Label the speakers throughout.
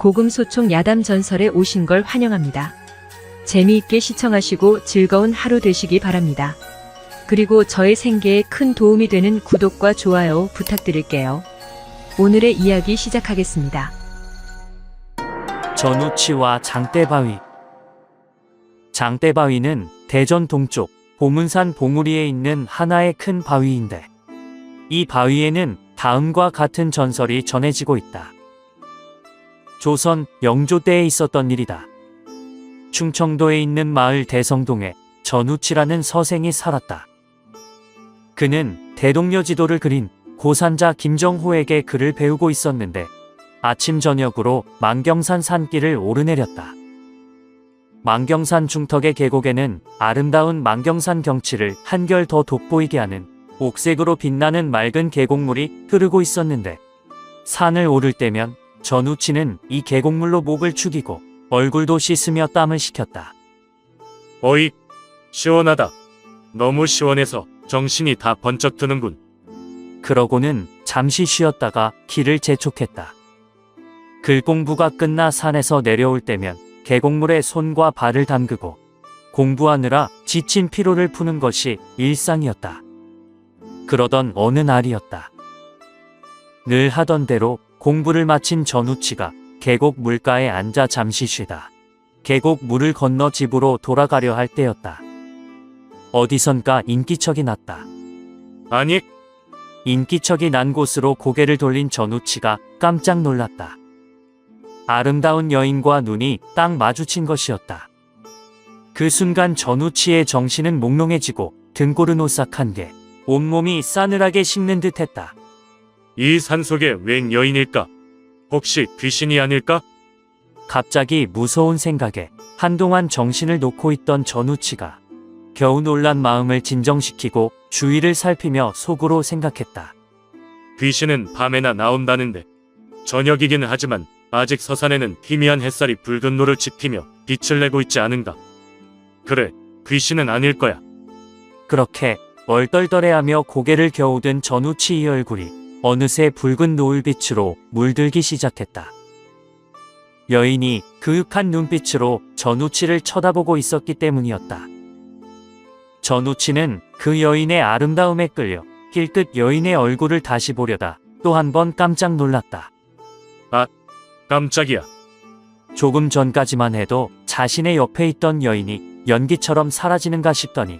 Speaker 1: 고금소총 야담 전설에 오신 걸 환영합니다. 재미있게 시청하시고 즐거운 하루 되시기 바랍니다. 그리고 저의 생계에 큰 도움이 되는 구독과 좋아요 부탁드릴게요. 오늘의 이야기 시작하겠습니다.
Speaker 2: 전우치와 장대바위 장대바위는 대전 동쪽 보문산 봉우리에 있는 하나의 큰 바위인데 이 바위에는 다음과 같은 전설이 전해지고 있다. 조선 영조 때에 있었던 일이다. 충청도에 있는 마을 대성동에 전우치라는 서생이 살았다. 그는 대동여 지도를 그린 고산자 김정호에게 글을 배우고 있었는데 아침 저녁으로 만경산 산길을 오르내렸다. 만경산 중턱의 계곡에는 아름다운 만경산 경치를 한결 더 돋보이게 하는 옥색으로 빛나는 맑은 계곡물이 흐르고 있었는데 산을 오를 때면 전우치는 이 계곡물로 목을 축이고 얼굴도 씻으며 땀을 식혔다.
Speaker 3: 어이, 시원하다. 너무 시원해서 정신이 다 번쩍 드는군.
Speaker 2: 그러고는 잠시 쉬었다가 길을 재촉했다. 글 공부가 끝나 산에서 내려올 때면 계곡물에 손과 발을 담그고 공부하느라 지친 피로를 푸는 것이 일상이었다. 그러던 어느 날이었다. 늘 하던 대로 공부를 마친 전우치가 계곡 물가에 앉아 잠시 쉬다. 계곡 물을 건너 집으로 돌아가려 할 때였다. 어디선가 인기척이 났다.
Speaker 3: 아니,
Speaker 2: 인기척이 난 곳으로 고개를 돌린 전우치가 깜짝 놀랐다. 아름다운 여인과 눈이 딱 마주친 것이었다. 그 순간 전우치의 정신은 몽롱해지고 등골은 오싹한 게 온몸이 싸늘하게 식는 듯했다.
Speaker 3: 이 산속에 웬 여인일까? 혹시 귀신이 아닐까?
Speaker 2: 갑자기 무서운 생각에 한동안 정신을 놓고 있던 전우치가 겨우 놀란 마음을 진정시키고 주위를 살피며 속으로 생각했다.
Speaker 3: 귀신은 밤에나 나온다는데 저녁이긴 하지만 아직 서산에는 희미한 햇살이 붉은 노를 지피며 빛을 내고 있지 않은가? 그래, 귀신은 아닐 거야.
Speaker 2: 그렇게 얼떨떨해하며 고개를 겨우 든 전우치의 얼굴이 어느새 붉은 노을빛으로 물들기 시작했다. 여인이 그윽한 눈빛으로 전우치를 쳐다보고 있었기 때문이었다. 전우치는 그 여인의 아름다움에 끌려 힐끗 여인의 얼굴을 다시 보려다 또 한 번 깜짝 놀랐다.
Speaker 3: 깜짝이야.
Speaker 2: 조금 전까지만 해도 자신의 옆에 있던 여인이 연기처럼 사라지는가 싶더니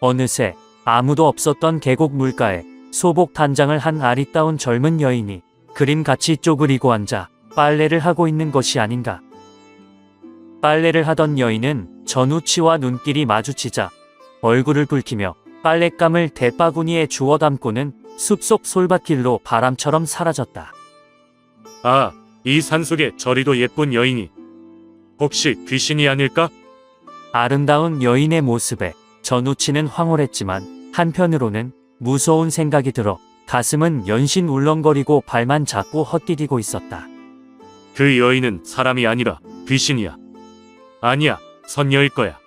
Speaker 2: 어느새 아무도 없었던 계곡 물가에 소복 단장을 한 아리따운 젊은 여인이 그림같이 쪼그리고 앉아 빨래를 하고 있는 것이 아닌가. 빨래를 하던 여인은 전우치와 눈길이 마주치자 얼굴을 붉히며 빨랫감을 대바구니에 주워 담고는 숲속 솔밭길로 바람처럼 사라졌다.
Speaker 3: 아, 이 산속에 저리도 예쁜 여인이. 혹시 귀신이 아닐까?
Speaker 2: 아름다운 여인의 모습에 전우치는 황홀했지만 한편으로는 무서운 생각이 들어 가슴은 연신 울렁거리고 발만 자꾸 헛디디고 있었다.
Speaker 3: 그 여인은 사람이 아니라 귀신이야. 아니야, 선녀일 거야.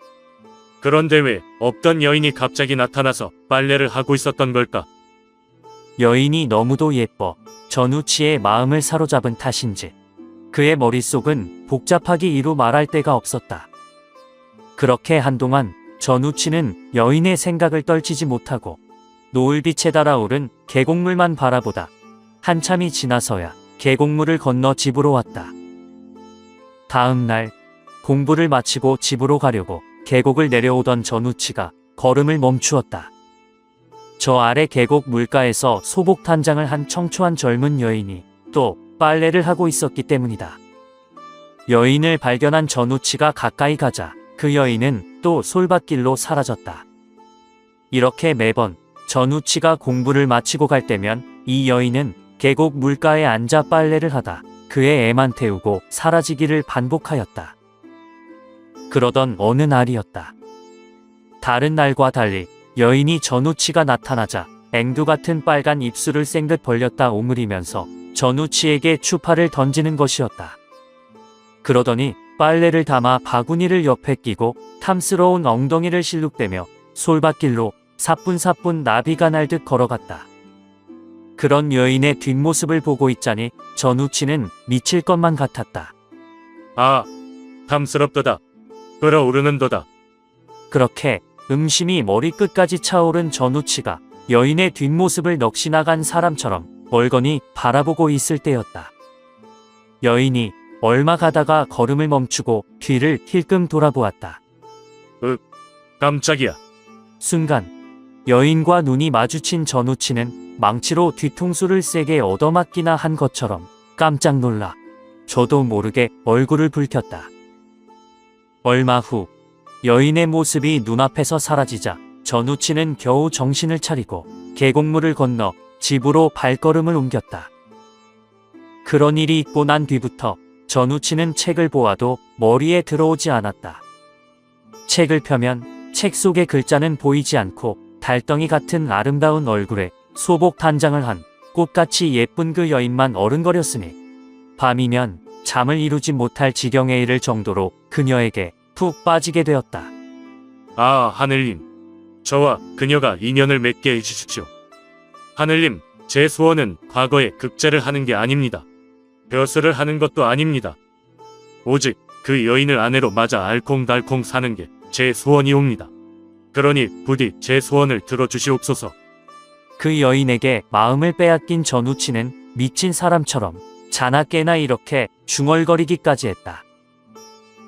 Speaker 3: 그런데 왜 없던 여인이 갑자기 나타나서 빨래를 하고 있었던 걸까?
Speaker 2: 여인이 너무도 예뻐 전우치의 마음을 사로잡은 탓인지 그의 머릿속은 복잡하기 이루 말할 데가 없었다. 그렇게 한동안 전우치는 여인의 생각을 떨치지 못하고 노을빛에 달아오른 계곡물만 바라보다 한참이 지나서야 계곡물을 건너 집으로 왔다. 다음 날 공부를 마치고 집으로 가려고 계곡을 내려오던 전우치가 걸음을 멈추었다. 저 아래 계곡 물가에서 소복 탄장을 한 청초한 젊은 여인이 또 빨래를 하고 있었기 때문이다. 여인을 발견한 전우치가 가까이 가자 그 여인은 또 솔밭길로 사라졌다. 이렇게 매번 전우치가 공부를 마치고 갈 때면 이 여인은 계곡 물가에 앉아 빨래를 하다 그의 애만 태우고 사라지기를 반복하였다. 그러던 어느 날이었다. 다른 날과 달리 여인이 전우치가 나타나자 앵두 같은 빨간 입술을 생듯 벌렸다 오므리면서 전우치에게 추파를 던지는 것이었다. 그러더니 빨래를 담아 바구니를 옆에 끼고 탐스러운 엉덩이를 실룩대며 솔밭길로 사뿐사뿐 나비가 날듯 걸어갔다. 그런 여인의 뒷모습을 보고 있자니 전우치는 미칠 것만 같았다.
Speaker 3: 아, 탐스럽도다. 끓어오르는도다.
Speaker 2: 그렇게 음심이 머리끝까지 차오른 전우치가 여인의 뒷모습을 넋이 나간 사람처럼 멀거니 바라보고 있을 때였다. 여인이 얼마 가다가 걸음을 멈추고 뒤를 힐끔 돌아보았다.
Speaker 3: 깜짝이야.
Speaker 2: 순간 여인과 눈이 마주친 전우치는 망치로 뒤통수를 세게 얻어맞기나 한 것처럼 깜짝 놀라 저도 모르게 얼굴을 붉혔다. 얼마 후 여인의 모습이 눈앞에서 사라지자 전우치는 겨우 정신을 차리고 계곡물을 건너 집으로 발걸음을 옮겼다. 그런 일이 있고 난 뒤부터 전우치는 책을 보아도 머리에 들어오지 않았다. 책을 펴면 책 속의 글자는 보이지 않고 달덩이 같은 아름다운 얼굴에 소복 단장을 한 꽃같이 예쁜 그 여인만 어른거렸으니 밤이면 잠을 이루지 못할 지경에 이를 정도로 그녀에게 푹 빠지게 되었다.
Speaker 3: 아, 하늘님. 저와 그녀가 인연을 맺게 해주십시오. 하늘님, 제 소원은 과거에 급제를 하는 게 아닙니다. 벼슬을 하는 것도 아닙니다. 오직 그 여인을 아내로 맞아 알콩달콩 사는 게 제 소원이옵니다. 그러니 부디 제 소원을 들어주시옵소서.
Speaker 2: 그 여인에게 마음을 빼앗긴 전우치는 미친 사람처럼 자나깨나 이렇게 중얼거리기까지 했다.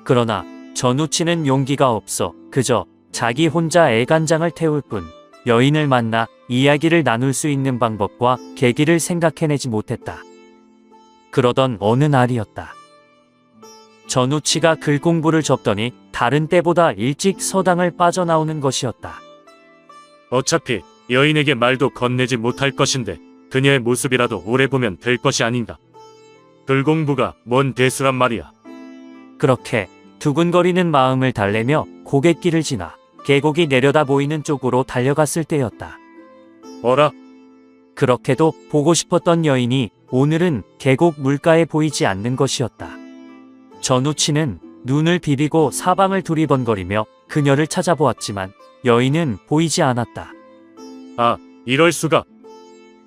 Speaker 2: 그러나 전우치는 용기가 없어 그저 자기 혼자 애간장을 태울 뿐 여인을 만나 이야기를 나눌 수 있는 방법과 계기를 생각해내지 못했다. 그러던 어느 날이었다. 전우치가 글 공부를 접더니 다른 때보다 일찍 서당을 빠져나오는 것이었다.
Speaker 3: 어차피 여인에게 말도 건네지 못할 것인데 그녀의 모습이라도 오래 보면 될 것이 아닌가. 글 공부가 뭔 대수란 말이야.
Speaker 2: 그렇게 두근거리는 마음을 달래며 고갯길을 지나 계곡이 내려다 보이는 쪽으로 달려갔을 때였다.
Speaker 3: 어라,
Speaker 2: 그렇게도 보고 싶었던 여인이 오늘은 계곡 물가에 보이지 않는 것이었다. 전우치는 눈을 비비고 사방을 두리번거리며 그녀를 찾아보았지만 여인은 보이지 않았다.
Speaker 3: 이럴 수가.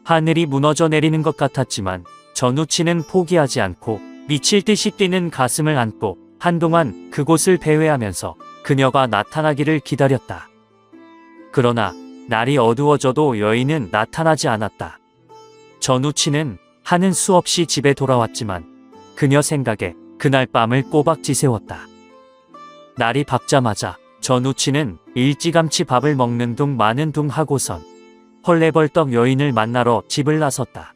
Speaker 2: 하늘이 무너져 내리는 것 같았지만 전우치는 포기하지 않고 미칠 듯이 뛰는 가슴을 안고 한동안 그곳을 배회하면서 그녀가 나타나기를 기다렸다. 그러나 날이 어두워져도 여인은 나타나지 않았다. 전우치는 하는 수 없이 집에 돌아왔지만 그녀 생각에 그날 밤을 꼬박 지새웠다. 날이 밝자마자 전우치는 일찌감치 밥을 먹는 둥 마는 둥 하고선 헐레벌떡 여인을 만나러 집을 나섰다.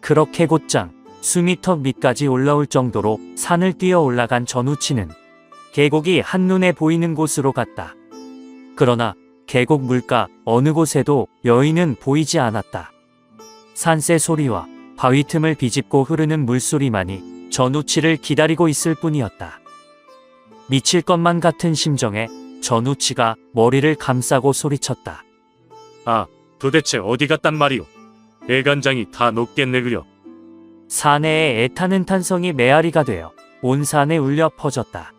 Speaker 2: 그렇게 곧장 수미터 밑까지 올라올 정도로 산을 뛰어 올라간 전우치는 계곡이 한눈에 보이는 곳으로 갔다. 그러나 계곡 물가 어느 곳에도 여인은 보이지 않았다. 산새 소리와 바위 틈을 비집고 흐르는 물소리만이 전우치를 기다리고 있을 뿐이었다. 미칠 것만 같은 심정에 전우치가 머리를 감싸고 소리쳤다.
Speaker 3: 아, 도대체 어디 갔단 말이오? 애간장이 다 녹겠네 그려.
Speaker 2: 산내에 애타는 탄성이 메아리가 되어 온 산에 울려 퍼졌다.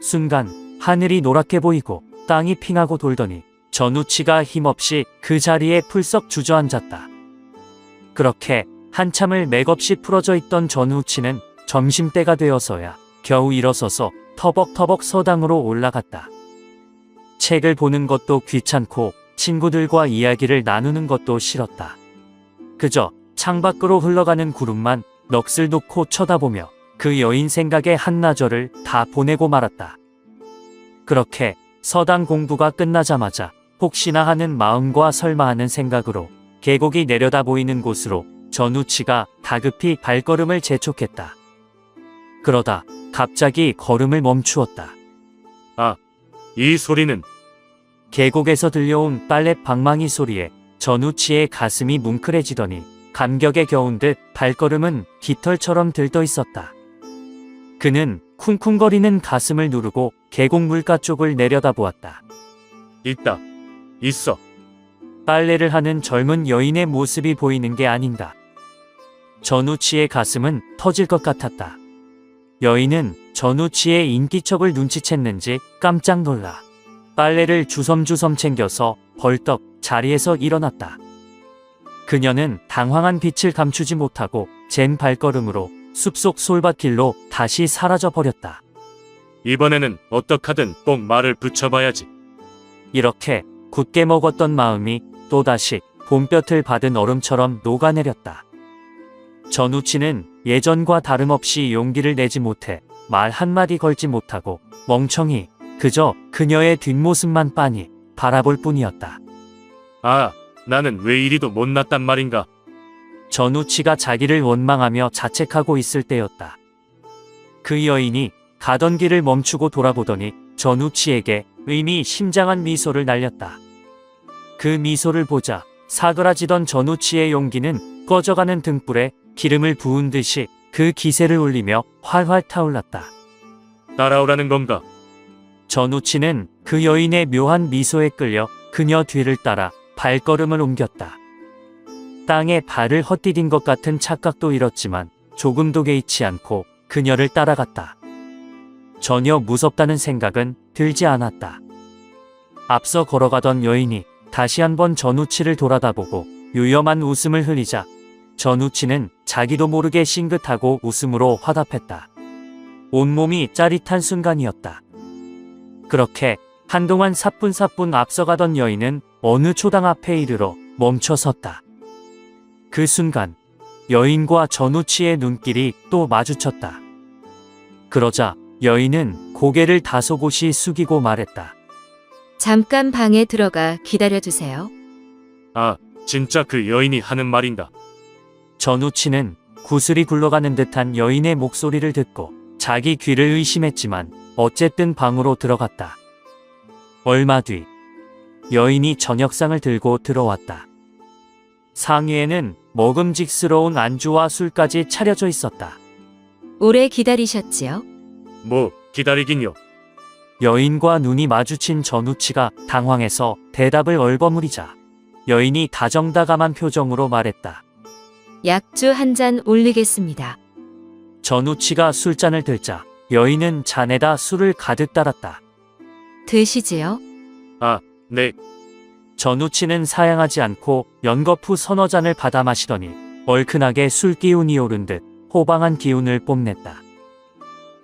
Speaker 2: 순간 하늘이 노랗게 보이고 땅이 핑하고 돌더니 전우치가 힘없이 그 자리에 풀썩 주저앉았다. 그렇게 한참을 맥없이 풀어져 있던 전우치는 점심때가 되어서야 겨우 일어서서 터벅터벅 서당으로 올라갔다. 책을 보는 것도 귀찮고 친구들과 이야기를 나누는 것도 싫었다. 그저 창밖으로 흘러가는 구름만 넋을 놓고 쳐다보며 그 여인 생각에 한나절을 다 보내고 말았다. 그렇게 서당 공부가 끝나자마자 혹시나 하는 마음과 설마 하는 생각으로 계곡이 내려다 보이는 곳으로 전우치가 다급히 발걸음을 재촉했다. 그러다 갑자기 걸음을 멈추었다.
Speaker 3: 이 소리는
Speaker 2: 계곡에서 들려온 빨래 방망이 소리에 전우치의 가슴이 뭉클해지더니 감격에 겨운 듯 발걸음은 깃털처럼 들떠 있었다. 그는 쿵쿵거리는 가슴을 누르고 계곡 물가 쪽을 내려다보았다.
Speaker 3: 있다. 있어.
Speaker 2: 빨래를 하는 젊은 여인의 모습이 보이는 게 아닌가. 전우치의 가슴은 터질 것 같았다. 여인은 전우치의 인기척을 눈치챘는지 깜짝 놀라 빨래를 주섬주섬 챙겨서 벌떡 자리에서 일어났다. 그녀는 당황한 빛을 감추지 못하고 젠 발걸음으로 숲속 솔밭길로 다시 사라져 버렸다.
Speaker 3: 이번에는 어떡하든 꼭 말을 붙여봐야지.
Speaker 2: 이렇게 굳게 먹었던 마음이 또다시 봄볕을 받은 얼음처럼 녹아내렸다. 전우치는 예전과 다름없이 용기를 내지 못해 말 한마디 걸지 못하고 멍청이 그저 그녀의 뒷모습만 빤히 바라볼 뿐이었다.
Speaker 3: 아, 나는 왜 이리도 못났단 말인가?
Speaker 2: 전우치가 자기를 원망하며 자책하고 있을 때였다. 그 여인이 가던 길을 멈추고 돌아보더니 전우치에게 의미 심장한 미소를 날렸다. 그 미소를 보자 사그라지던 전우치의 용기는 꺼져가는 등불에 기름을 부은 듯이 그 기세를 올리며 활활 타올랐다.
Speaker 3: 따라오라는 건가?
Speaker 2: 전우치는 그 여인의 묘한 미소에 끌려 그녀 뒤를 따라 발걸음을 옮겼다. 땅에 발을 헛디딘 것 같은 착각도 잃었지만 조금도 개의치 않고 그녀를 따라갔다. 전혀 무섭다는 생각은 들지 않았다. 앞서 걸어가던 여인이 다시 한번 전우치를 돌아다보고 유염한 웃음을 흘리자 전우치는 자기도 모르게 싱긋하고 웃음으로 화답했다. 온몸이 짜릿한 순간이었다. 그렇게 한동안 사뿐사뿐 앞서가던 여인은 어느 초당 앞에 이르러 멈춰 섰다. 그 순간 여인과 전우치의 눈길이 또 마주쳤다. 그러자 여인은 고개를 다소곳이 숙이고 말했다.
Speaker 4: 잠깐 방에 들어가 기다려주세요.
Speaker 3: 아, 진짜 그 여인이 하는 말인가?
Speaker 2: 전우치는 구슬이 굴러가는 듯한 여인의 목소리를 듣고 자기 귀를 의심했지만 어쨌든 방으로 들어갔다. 얼마 뒤 여인이 저녁상을 들고 들어왔다. 상위에는 먹음직스러운 안주와 술까지 차려져 있었다.
Speaker 4: 오래 기다리셨지요?
Speaker 3: 뭐, 기다리긴요.
Speaker 2: 여인과 눈이 마주친 전우치가 당황해서 대답을 얼버무리자 여인이 다정다감한 표정으로 말했다.
Speaker 4: 약주 한 잔 올리겠습니다.
Speaker 2: 전우치가 술잔을 들자 여인은 잔에다 술을 가득 따랐다.
Speaker 4: 드시지요?
Speaker 3: 네,
Speaker 2: 전우치는 사양하지 않고 연거푸 서너 잔을 받아 마시더니 얼큰하게 술 기운이 오른 듯 호방한 기운을 뽐냈다.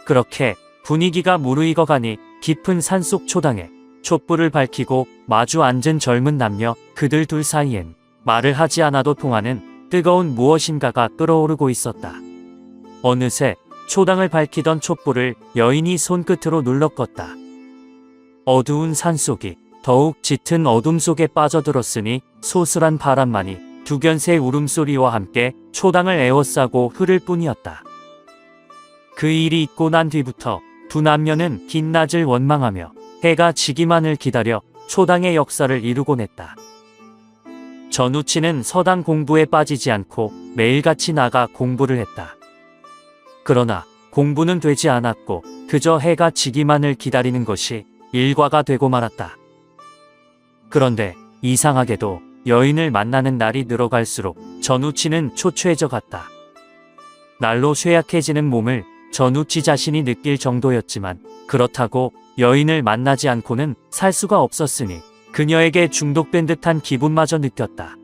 Speaker 2: 그렇게 분위기가 무르익어가니 깊은 산속 초당에 촛불을 밝히고 마주 앉은 젊은 남녀 그들 둘 사이엔 말을 하지 않아도 통하는 뜨거운 무엇인가가 끓어오르고 있었다. 어느새 초당을 밝히던 촛불을 여인이 손끝으로 눌러 껐다. 어두운 산속이 더욱 짙은 어둠 속에 빠져들었으니 소슬한 바람만이 두견새 울음소리와 함께 초당을 에워싸고 흐를 뿐이었다. 그 일이 있고 난 뒤부터 두 남녀는 긴 낮을 원망하며 해가 지기만을 기다려 초당의 역사를 이루곤 했다. 전우치는 서당 공부에 빠지지 않고 매일같이 나가 공부를 했다. 그러나 공부는 되지 않았고 그저 해가 지기만을 기다리는 것이 일과가 되고 말았다. 그런데 이상하게도 여인을 만나는 날이 늘어갈수록 전우치는 초췌해져 갔다. 날로 쇠약해지는 몸을 전우치 자신이 느낄 정도였지만 그렇다고 여인을 만나지 않고는 살 수가 없었으니 그녀에게 중독된 듯한 기분마저 느꼈다.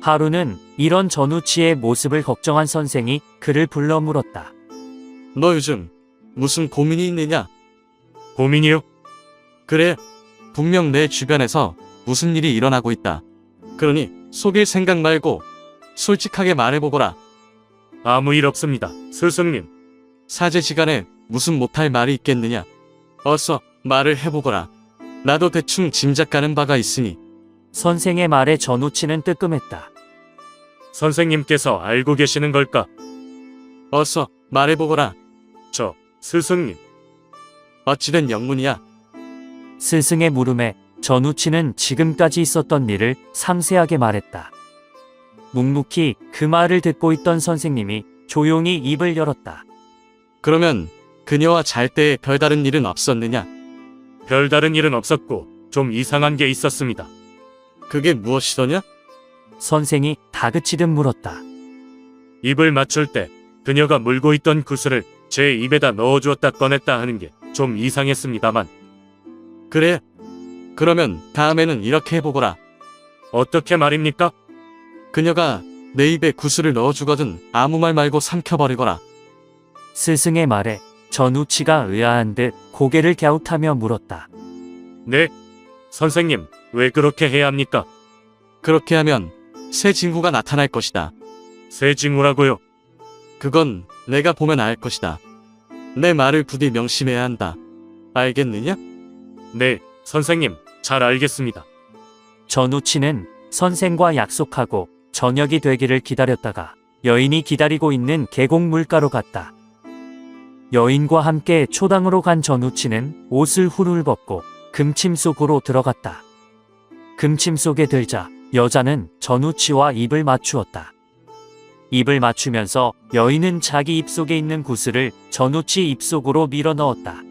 Speaker 2: 하루는 이런 전우치의 모습을 걱정한 선생이 그를 불러 물었다.
Speaker 5: 너 요즘 무슨 고민이 있느냐?
Speaker 3: 고민이요?
Speaker 5: 그래, 분명 내 주변에서 무슨 일이 일어나고 있다. 그러니 속일 생각 말고 솔직하게 말해보거라.
Speaker 3: 아무 일 없습니다. 스승님,
Speaker 5: 사제 시간에 무슨 못할 말이 있겠느냐? 어서 말을 해보거라. 나도 대충 짐작가는 바가 있으니
Speaker 2: 선생의 말에 전우치는 뜨끔했다.
Speaker 3: 선생님께서 알고 계시는 걸까?
Speaker 5: 어서 말해보거라.
Speaker 3: 저, 스승님,
Speaker 5: 어찌된 영문이야?
Speaker 2: 스승의 물음에 전우치는 지금까지 있었던 일을 상세하게 말했다. 묵묵히 그 말을 듣고 있던 선생님이 조용히 입을 열었다.
Speaker 5: 그러면 그녀와 잘 때 별다른 일은 없었느냐?
Speaker 3: 별다른 일은 없었고 좀 이상한 게 있었습니다.
Speaker 5: 그게 무엇이더냐?
Speaker 2: 선생이 다그치듯 물었다.
Speaker 3: 입을 맞출 때 그녀가 물고 있던 구슬을 제 입에다 넣어주었다 꺼냈다 하는 게 좀 이상했습니다만
Speaker 5: 그래. 그러면 다음에는 이렇게 해보거라.
Speaker 3: 어떻게 말입니까?
Speaker 5: 그녀가 내 입에 구슬을 넣어주거든 아무 말 말고 삼켜버리거라.
Speaker 2: 스승의 말에 전우치가 의아한 듯 고개를 갸웃하며 물었다.
Speaker 3: 네. 선생님, 왜 그렇게 해야 합니까?
Speaker 5: 그렇게 하면 새 징후가 나타날 것이다.
Speaker 3: 새 징후라고요.
Speaker 5: 그건 내가 보면 알 것이다. 내 말을 부디 명심해야 한다. 알겠느냐?
Speaker 3: 네, 선생님, 잘 알겠습니다.
Speaker 2: 전우치는 선생과 약속하고 저녁이 되기를 기다렸다가 여인이 기다리고 있는 계곡 물가로 갔다. 여인과 함께 초당으로 간 전우치는 옷을 훌훌 벗고 금침 속으로 들어갔다. 금침 속에 들자 여자는 전우치와 입을 맞추었다. 입을 맞추면서 여인은 자기 입 속에 있는 구슬을 전우치 입 속으로 밀어 넣었다.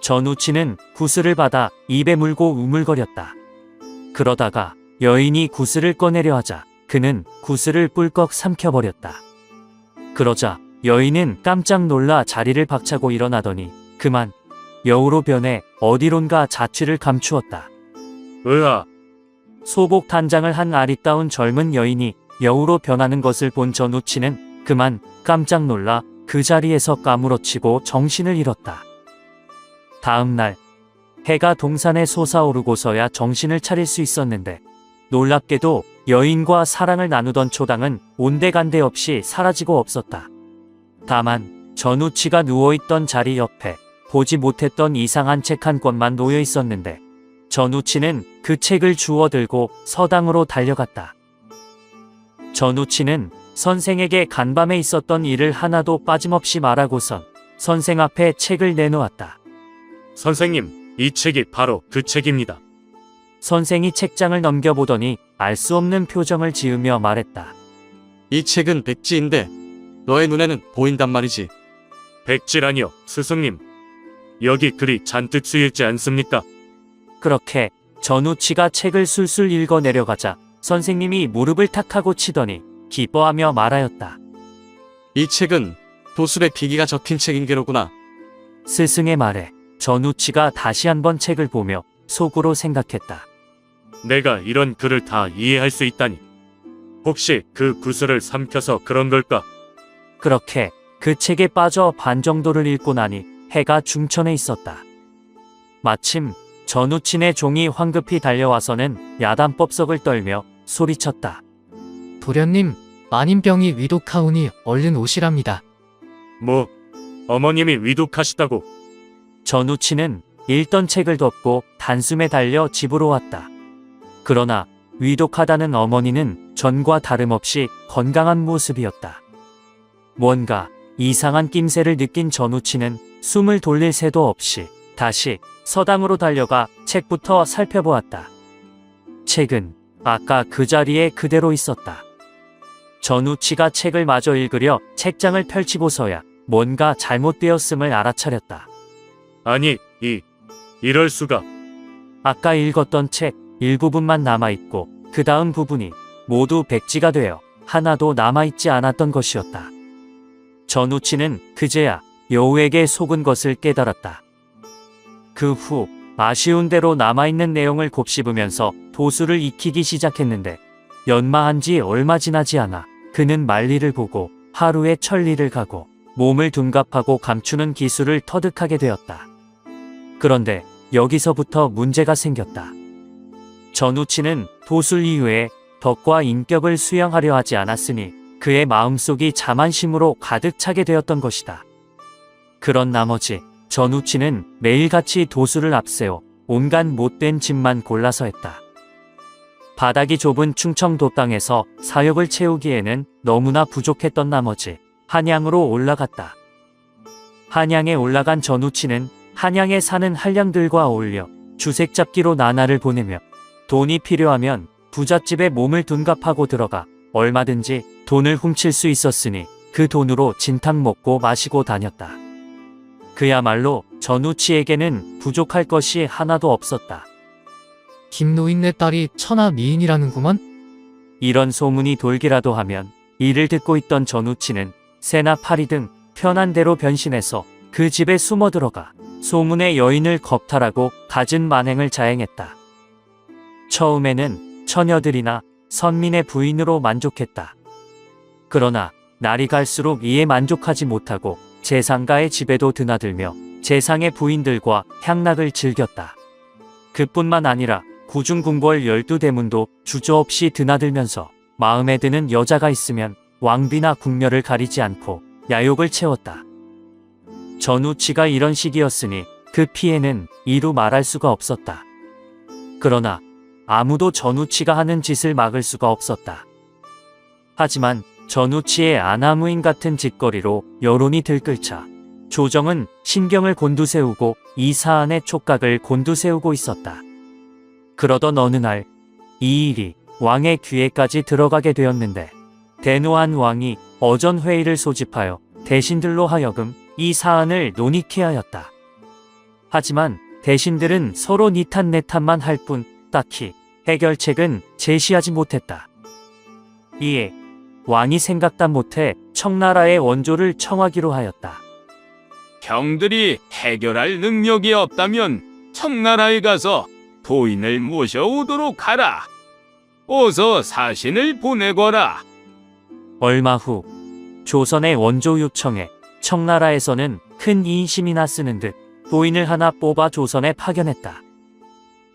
Speaker 2: 전우치는 구슬을 받아 입에 물고 우물거렸다. 그러다가 여인이 구슬을 꺼내려 하자 그는 구슬을 뿔꺽 삼켜버렸다. 그러자 여인은 깜짝 놀라 자리를 박차고 일어나더니 그만 여우로 변해 어디론가 자취를 감추었다.
Speaker 3: 으아,
Speaker 2: 소복 단장을 한 아리따운 젊은 여인이 여우로 변하는 것을 본 전우치는 그만 깜짝 놀라 그 자리에서 까무러치고 정신을 잃었다. 다음 날 해가 동산에 솟아오르고서야 정신을 차릴 수 있었는데 놀랍게도 여인과 사랑을 나누던 초당은 온데간데 없이 사라지고 없었다. 다만 전우치가 누워있던 자리 옆에 보지 못했던 이상한 책 한 권만 놓여 있었는데 전우치는 그 책을 주워 들고 서당으로 달려갔다. 전우치는 선생에게 간밤에 있었던 일을 하나도 빠짐없이 말하고선 선생 앞에 책을 내놓았다.
Speaker 3: 선생님, 이 책이 바로 그 책입니다.
Speaker 2: 선생이 책장을 넘겨보더니 알 수 없는 표정을 지으며 말했다.
Speaker 5: 이 책은 백지인데 너의 눈에는 보인단 말이지.
Speaker 3: 백지라니요, 스승님. 여기 글이 잔뜩 쓰여있지 않습니까?
Speaker 2: 그렇게 전우치가 책을 술술 읽어 내려가자 선생님이 무릎을 탁하고 치더니 기뻐하며 말하였다.
Speaker 5: 이 책은 도술의 비기가 적힌 책인 게로구나.
Speaker 2: 스승의 말에 전우치가 다시 한번 책을 보며 속으로 생각했다.
Speaker 3: 내가 이런 글을 다 이해할 수 있다니. 혹시 그 구슬을 삼켜서 그런 걸까?
Speaker 2: 그렇게 그 책에 빠져 반 정도를 읽고 나니 해가 중천에 있었다. 마침 전우친의 종이 황급히 달려와서는 야단법석을 떨며 소리쳤다.
Speaker 6: 도련님, 만인병이 위독하오니 얼른 오시랍니다.
Speaker 3: 뭐, 어머님이 위독하시다고.
Speaker 2: 전우치는 읽던 책을 덮고 단숨에 달려 집으로 왔다. 그러나 위독하다는 어머니는 전과 다름없이 건강한 모습이었다. 뭔가 이상한 낌새를 느낀 전우치는 숨을 돌릴 새도 없이 다시 서당으로 달려가 책부터 살펴보았다. 책은 아까 그 자리에 그대로 있었다. 전우치가 책을 마저 읽으려 책장을 펼치고서야 뭔가 잘못되었음을 알아차렸다.
Speaker 3: 아니, 이, 이럴 수가.
Speaker 2: 아까 읽었던 책 일부분만 남아있고 그 다음 부분이 모두 백지가 되어 하나도 남아있지 않았던 것이었다. 전우치는 그제야 여우에게 속은 것을 깨달았다. 그 후 아쉬운 대로 남아있는 내용을 곱씹으면서 도수를 익히기 시작했는데 연마한 지 얼마 지나지 않아 그는 만리를 보고 하루에 천리를 가고 몸을 둔갑하고 감추는 기술을 터득하게 되었다. 그런데 여기서부터 문제가 생겼다. 전우치는 도술 이후에 덕과 인격을 수양하려 하지 않았으니 그의 마음속이 자만심으로 가득 차게 되었던 것이다. 그런 나머지 전우치는 매일같이 도술을 앞세워 온갖 못된 짓만 골라서 했다. 바닥이 좁은 충청도 땅에서 사역을 채우기에는 너무나 부족했던 나머지 한양으로 올라갔다. 한양에 올라간 전우치는 한양에 사는 한량들과 어울려 주색잡기로 나날을 보내며 돈이 필요하면 부잣집에 몸을 둔갑하고 들어가 얼마든지 돈을 훔칠 수 있었으니 그 돈으로 진탕 먹고 마시고 다녔다. 그야말로 전우치에게는 부족할 것이 하나도 없었다.
Speaker 6: 김노인네 딸이 천하 미인이라는구먼?
Speaker 2: 이런 소문이 돌기라도 하면 이를 듣고 있던 전우치는 새나 파리 등 편한 대로 변신해서 그 집에 숨어 들어가 소문의 여인을 겁탈하고 갖은 만행을 자행했다. 처음에는 처녀들이나 선민의 부인으로 만족했다. 그러나 날이 갈수록 이에 만족하지 못하고 재상가의 집에도 드나들며 재상의 부인들과 향락을 즐겼다. 그뿐만 아니라 구중궁궐 열두 대문도 주저없이 드나들면서 마음에 드는 여자가 있으면 왕비나 궁녀를 가리지 않고 야욕을 채웠다. 전우치가 이런 식이었으니 그 피해는 이루 말할 수가 없었다. 그러나 아무도 전우치가 하는 짓을 막을 수가 없었다. 하지만 전우치의 아나무인 같은 짓거리로 여론이 들끓자 조정은 신경을 곤두세우고 이 사안의 촉각을 곤두세우고 있었다. 그러던 어느 날 이 일이 왕의 귀에까지 들어가게 되었는데 대노한 왕이 어전 회의를 소집하여 대신들로 하여금 이 사안을 논의케 하였다. 하지만 대신들은 서로 니탄 내탄만 할 뿐 딱히 해결책은 제시하지 못했다. 이에 왕이 생각다 못해 청나라의 원조를 청하기로 하였다.
Speaker 7: 형들이 해결할 능력이 없다면 청나라에 가서 도인을 모셔오도록 하라. 어서 사신을 보내거라.
Speaker 2: 얼마 후 조선의 원조 요청에 청나라에서는 큰 인심이나 쓰는 듯 도인을 하나 뽑아 조선에 파견했다.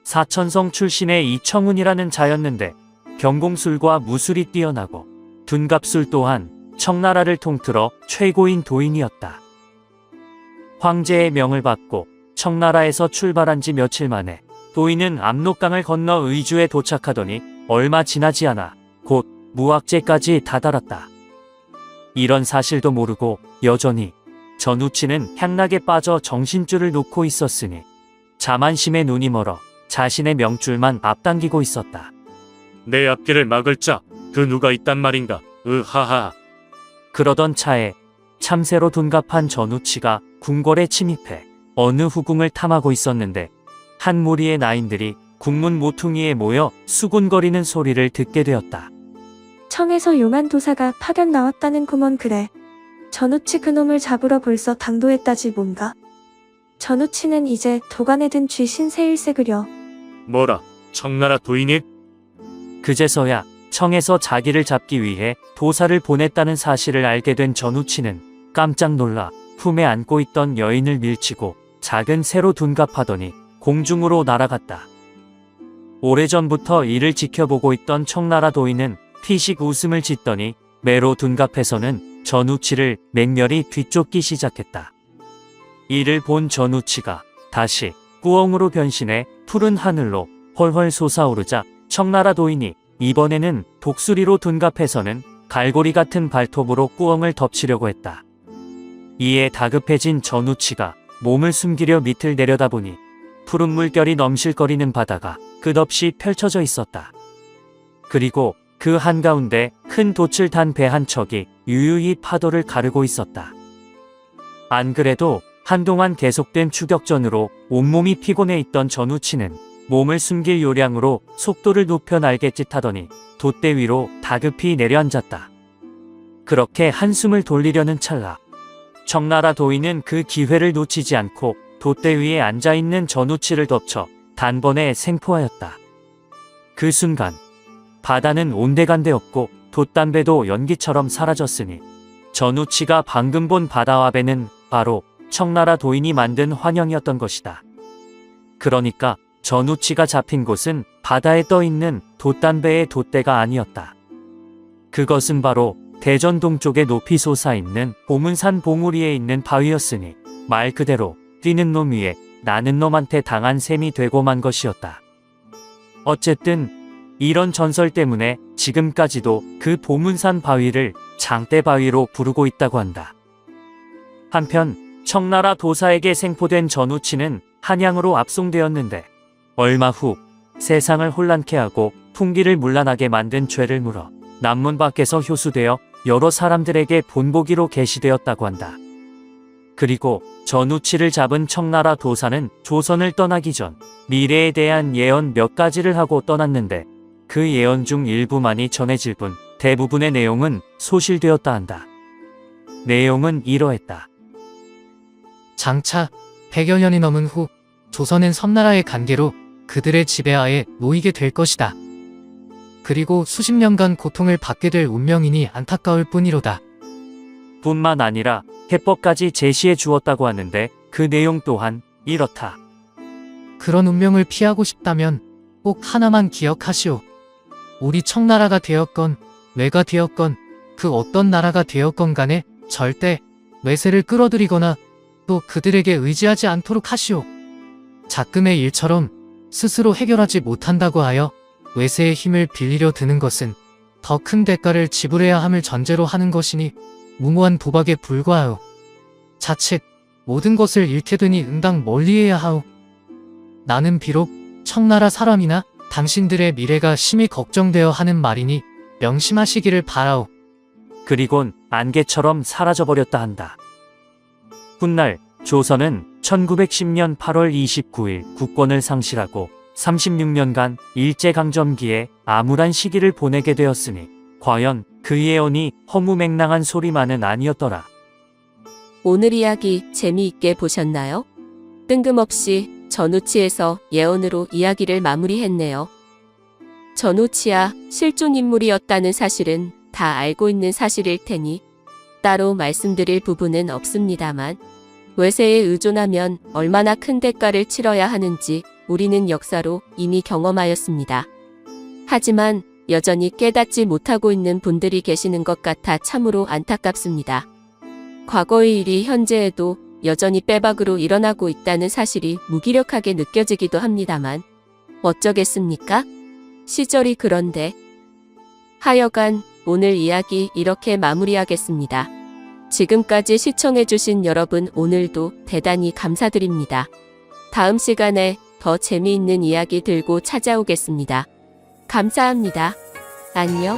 Speaker 2: 사천성 출신의 이청훈이라는 자였는데 경공술과 무술이 뛰어나고 둔갑술 또한 청나라를 통틀어 최고인 도인이었다. 황제의 명을 받고 청나라에서 출발한 지 며칠 만에 도인은 압록강을 건너 의주에 도착하더니 얼마 지나지 않아 곧 무학제까지 다다랐다. 이런 사실도 모르고 여전히 전우치는 향락에 빠져 정신줄을 놓고 있었으니 자만심에 눈이 멀어 자신의 명줄만 앞당기고 있었다.
Speaker 3: 내 앞길을 막을 자, 그 누가 있단 말인가? 으하하.
Speaker 2: 그러던 차에 참새로 둔갑한 전우치가 궁궐에 침입해 어느 후궁을 탐하고 있었는데 한 무리의 나인들이 국문 모퉁이에 모여 수군거리는 소리를 듣게 되었다.
Speaker 8: 청에서 용한 도사가 파견 나왔다는 구먼 그래. 전우치 그놈을 잡으러 벌써 당도했다지 뭔가. 전우치는 이제 도간에 든 쥐 신세 일세 그려.
Speaker 3: 뭐라? 청나라 도인이?
Speaker 2: 그제서야 청에서 자기를 잡기 위해 도사를 보냈다는 사실을 알게 된 전우치는 깜짝 놀라 품에 안고 있던 여인을 밀치고 작은 새로 둔갑하더니 공중으로 날아갔다. 오래전부터 이를 지켜보고 있던 청나라 도인은 피식 웃음을 짓더니 매로 둔갑해서는 전우치를 맹렬히 뒤쫓기 시작했다. 이를 본 전우치가 다시 꾸엉으로 변신해 푸른 하늘로 헐헐 솟아오르자 청나라 도인이 이번에는 독수리로 둔갑해서는 갈고리 같은 발톱으로 꾸엉을 덮치려고 했다. 이에 다급해진 전우치가 몸을 숨기려 밑을 내려다보니 푸른 물결이 넘실거리는 바다가 끝없이 펼쳐져 있었다. 그리고 그 한가운데 큰 돛을 탄배한 척이 유유히 파도를 가르고 있었다. 안 그래도 한동안 계속된 추격전으로 온몸이 피곤해 있던 전우치는 몸을 숨길 요량으로 속도를 높여 날갯짓 하더니 돛대 위로 다급히 내려앉았다. 그렇게 한숨을 돌리려는 찰나 청나라 도인은 그 기회를 놓치지 않고 돛대 위에 앉아있는 전우치를 덮쳐 단번에 생포하였다. 그 순간 바다는 온데간데 없고 돛담배도 연기처럼 사라졌으니 전우치가 방금 본 바다와 배는 바로 청나라 도인이 만든 환영이었던 것이다. 그러니까 전우치가 잡힌 곳은 바다에 떠 있는 돛담배의 돛대가 아니었다. 그것은 바로 대전 동쪽에 높이 솟아 있는 보문산 봉우리에 있는 바위였으니 말 그대로 뛰는 놈 위에 나는 놈한테 당한 셈이 되고 만 것이었다. 어쨌든 이런 전설 때문에 지금까지도 그 보문산 바위를 장대 바위로 부르고 있다고 한다. 한편 청나라 도사에게 생포된 전우치는 한양으로 압송되었는데 얼마 후 세상을 혼란케 하고 풍기를 문란하게 만든 죄를 물어 남문 밖에서 효수되어 여러 사람들에게 본보기로 게시되었다고 한다. 그리고 전우치를 잡은 청나라 도사는 조선을 떠나기 전 미래에 대한 예언 몇 가지를 하고 떠났는데 그 예언 중 일부만이 전해질 뿐 대부분의 내용은 소실되었다 한다. 내용은 이러했다.
Speaker 6: 장차 100여 년이 넘은 후 조선은 섬나라의 관계로 그들의 지배하에 놓이게 될 것이다. 그리고 수십 년간 고통을 받게 될 운명이니 안타까울 뿐이로다.
Speaker 2: 뿐만 아니라 해법까지 제시해 주었다고 하는데 그 내용 또한 이렇다.
Speaker 6: 그런 운명을 피하고 싶다면 꼭 하나만 기억하시오. 우리 청나라가 되었건 외가 되었건 그 어떤 나라가 되었건 간에 절대 외세를 끌어들이거나 또 그들에게 의지하지 않도록 하시오. 작금의 일처럼 스스로 해결하지 못한다고 하여 외세의 힘을 빌리려 드는 것은 더 큰 대가를 지불해야 함을 전제로 하는 것이니 무모한 도박에 불과하오. 자칫 모든 것을 잃게 되니 응당 멀리해야 하오. 나는 비록 청나라 사람이나 당신들의 미래가 심히 걱정되어 하는 말이니 명심하시기를 바라오.
Speaker 2: 그리곤 안개처럼 사라져버렸다 한다. 훗날 조선은 1910년 8월 29일 국권을 상실하고 36년간 일제강점기에 암울한 시기를 보내게 되었으니 과연 그 예언이 허무맹랑한 소리만은 아니었더라.
Speaker 9: 오늘 이야기 재미있게 보셨나요? 뜬금없이 전우치에서 예언으로 이야기를 마무리했네요. 전우치야 실존 인물이었다는 사실은 다 알고 있는 사실일 테니 따로 말씀드릴 부분은 없습니다만 외세에 의존하면 얼마나 큰 대가를 치러야 하는지 우리는 역사로 이미 경험하였습니다. 하지만 여전히 깨닫지 못하고 있는 분들이 계시는 것 같아 참으로 안타깝습니다. 과거의 일이 현재에도 여전히 빼박으로 일어나고 있다는 사실이 무기력하게 느껴지기도 합니다만 어쩌겠습니까? 시절이 그런데 하여간 오늘 이야기 이렇게 마무리하겠습니다. 지금까지 시청해주신 여러분 오늘도 대단히 감사드립니다. 다음 시간에 더 재미있는 이야기 들고 찾아오겠습니다. 감사합니다. 안녕.